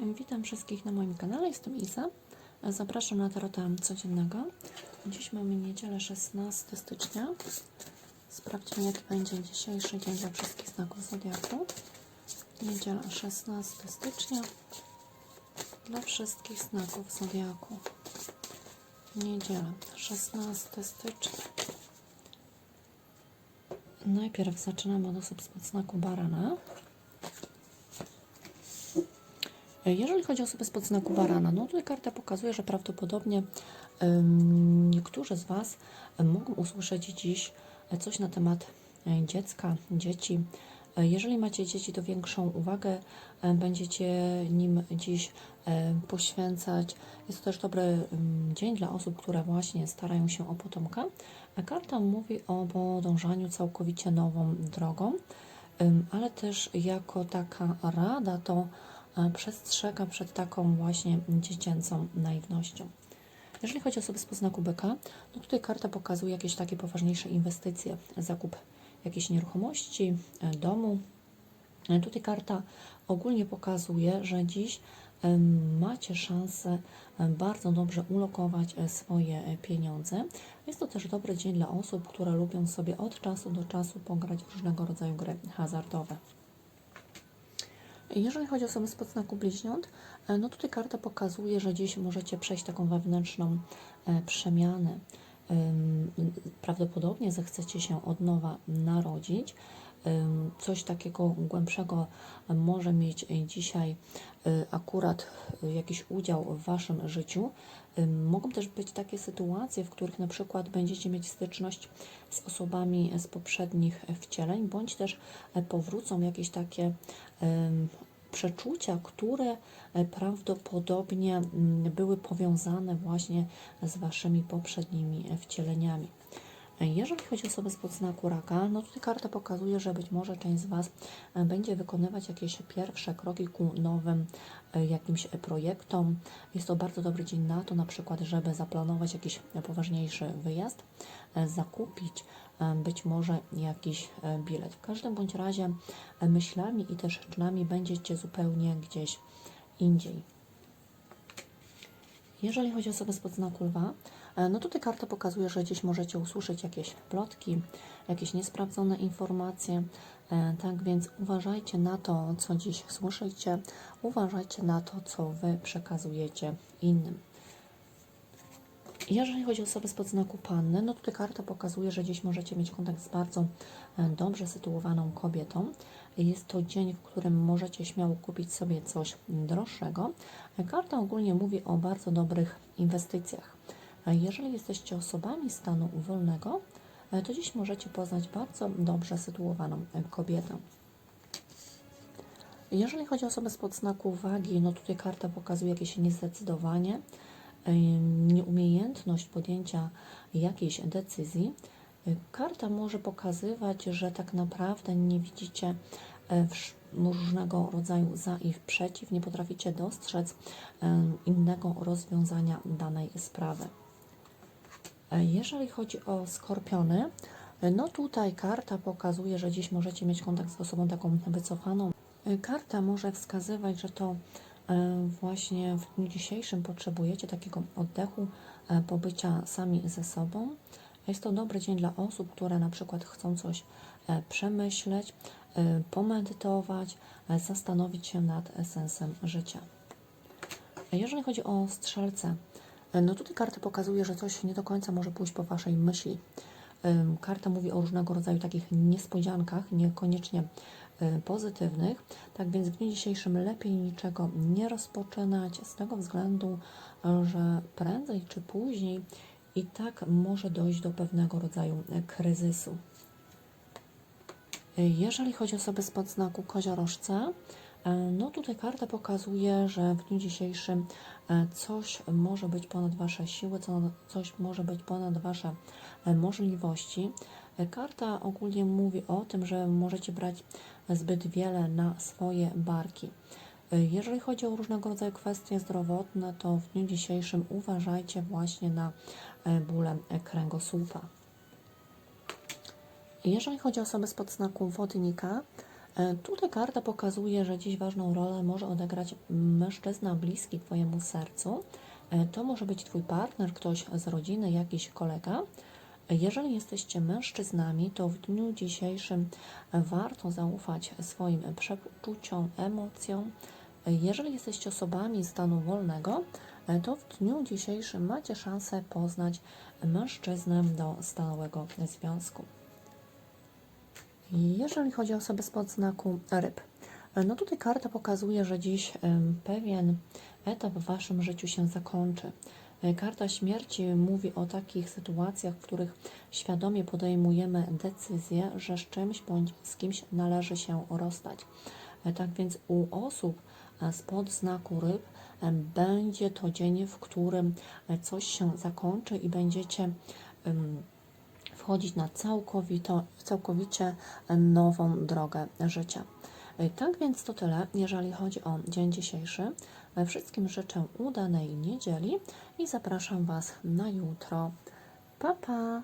Witam wszystkich na moim kanale, jestem Isa. Zapraszam na tarota codziennego. Dziś mamy niedzielę 16 stycznia. Sprawdźmy jaki będzie dzisiejszy dzień dla wszystkich znaków Zodiaku. Niedziela 16 stycznia dla wszystkich znaków Zodiaku. Niedziela 16 stycznia. Najpierw zaczynamy od osób spod znaku Barana. Jeżeli chodzi o osoby spod znaku barana, no tutaj karta pokazuje, że prawdopodobnie niektórzy z Was mogą usłyszeć dziś coś na temat e, dziecka, dzieci. Jeżeli macie dzieci, to większą uwagę e, będziecie nim dziś e, poświęcać. Jest to też dobry dzień dla osób, które właśnie starają się o potomka. Karta mówi o podążaniu całkowicie nową drogą, ale też jako taka rada to przestrzega przed taką właśnie dziecięcą naiwnością. Jeżeli chodzi o osoby z poznaku byka, no tutaj karta pokazuje jakieś takie poważniejsze inwestycje, zakup jakiejś nieruchomości, e, domu. E, Tutaj karta ogólnie pokazuje, że dziś macie szansę bardzo dobrze ulokować e, swoje e, pieniądze. Jest to też dobry dzień dla osób, które lubią sobie od czasu do czasu pograć w różnego rodzaju gry hazardowe. Jeżeli chodzi o osoby z podznaku bliźniąt, e, no tutaj karta pokazuje, że dziś możecie przejść taką wewnętrzną e, przemianę. Prawdopodobnie zechcecie się od nowa narodzić. Coś takiego głębszego może mieć dzisiaj y, akurat y, jakiś udział w Waszym życiu. Mogą też być takie sytuacje, w których na przykład będziecie mieć styczność z osobami z poprzednich wcieleń, bądź też e, powrócą jakieś takie przeczucia, które e, prawdopodobnie były powiązane właśnie z Waszymi poprzednimi e, wcieleniami. Jeżeli chodzi o osoby z podznaku raka, no tutaj karta pokazuje, że być może część z Was e, będzie wykonywać jakieś pierwsze kroki ku nowym e, jakimś e, projektom. Jest to bardzo dobry dzień na to, na przykład, żeby zaplanować jakiś poważniejszy wyjazd, zakupić być może jakiś bilet. W każdym bądź razie myślami i też czynami będziecie zupełnie gdzieś indziej. Jeżeli chodzi o osobę spod znaku lwa, e, no tutaj karta pokazuje, że gdzieś możecie usłyszeć jakieś plotki, jakieś niesprawdzone informacje. E, Tak więc uważajcie na to, co dziś słyszycie, uważajcie na to, co Wy przekazujecie innym. Jeżeli chodzi o osoby spod znaku panny, no tutaj karta pokazuje, że dziś możecie mieć kontakt z bardzo e, dobrze sytuowaną kobietą. Jest to dzień, w którym możecie śmiało kupić sobie coś droższego. Karta ogólnie mówi o bardzo dobrych inwestycjach. Jeżeli jesteście osobami stanu wolnego, to dziś możecie poznać bardzo dobrze sytuowaną kobietę. Jeżeli chodzi o osobę spod znaku wagi, no tutaj karta pokazuje jakieś niezdecydowanie, nieumiejętność podjęcia jakiejś decyzji. Y, Karta może pokazywać, że tak naprawdę nie widzicie e, wsz- różnego rodzaju za i przeciw, nie potraficie dostrzec em, innego rozwiązania danej sprawy. E, Jeżeli chodzi o skorpiony, e, no tutaj karta pokazuje, że dziś możecie mieć kontakt z osobą taką wycofaną. E, Karta może wskazywać, że to e, właśnie w dniu dzisiejszym potrzebujecie takiego oddechu, e, pobycia sami ze sobą. Jest to dobry dzień dla osób, które na przykład chcą coś e, przemyśleć, e, pomedytować, e, zastanowić się nad sensem życia. Jeżeli chodzi o strzelce, no tutaj karta pokazuje, że coś nie do końca może pójść po Waszej myśli. Karta mówi o różnego rodzaju takich niespodziankach, niekoniecznie pozytywnych. Tak więc w dniu dzisiejszym lepiej niczego nie rozpoczynać z tego względu, że prędzej czy później i tak może dojść do pewnego rodzaju y, kryzysu. Jeżeli chodzi o osoby spod znaku koziorożca, e, no tutaj karta pokazuje, że w dniu dzisiejszym e, coś może być ponad Wasze siły, co- coś może być ponad Wasze e, możliwości. E, Karta ogólnie mówi o tym, że możecie brać zbyt wiele na swoje barki. E, Jeżeli chodzi o różnego rodzaju kwestie zdrowotne, to w dniu dzisiejszym uważajcie właśnie na e, bóle e, kręgosłupa. Jeżeli chodzi o osoby spod znaku wodnika, Tutaj karta pokazuje, że dziś ważną rolę może odegrać mężczyzna bliski Twojemu sercu. To może być Twój partner, ktoś z rodziny, jakiś kolega. Jeżeli jesteście mężczyznami, to w dniu dzisiejszym warto zaufać swoim przeczuciom, emocjom. E, Jeżeli jesteście osobami stanu wolnego, e, to w dniu dzisiejszym macie szansę poznać mężczyznę do stałego związku. Jeżeli chodzi o osoby spod znaku ryb, no tutaj karta pokazuje, że dziś em, pewien etap w Waszym życiu się zakończy. E, Karta śmierci mówi o takich sytuacjach, w których świadomie podejmujemy decyzję, że z czymś bądź z kimś należy się rozstać. E, Tak więc u osób e, spod znaku ryb em, będzie to dzień, w którym e, coś się zakończy i będziecie wchodzić na całkowicie nową drogę życia. Tak więc to tyle, jeżeli chodzi o dzień dzisiejszy. Wszystkim życzę udanej niedzieli i zapraszam Was na jutro. Pa, pa!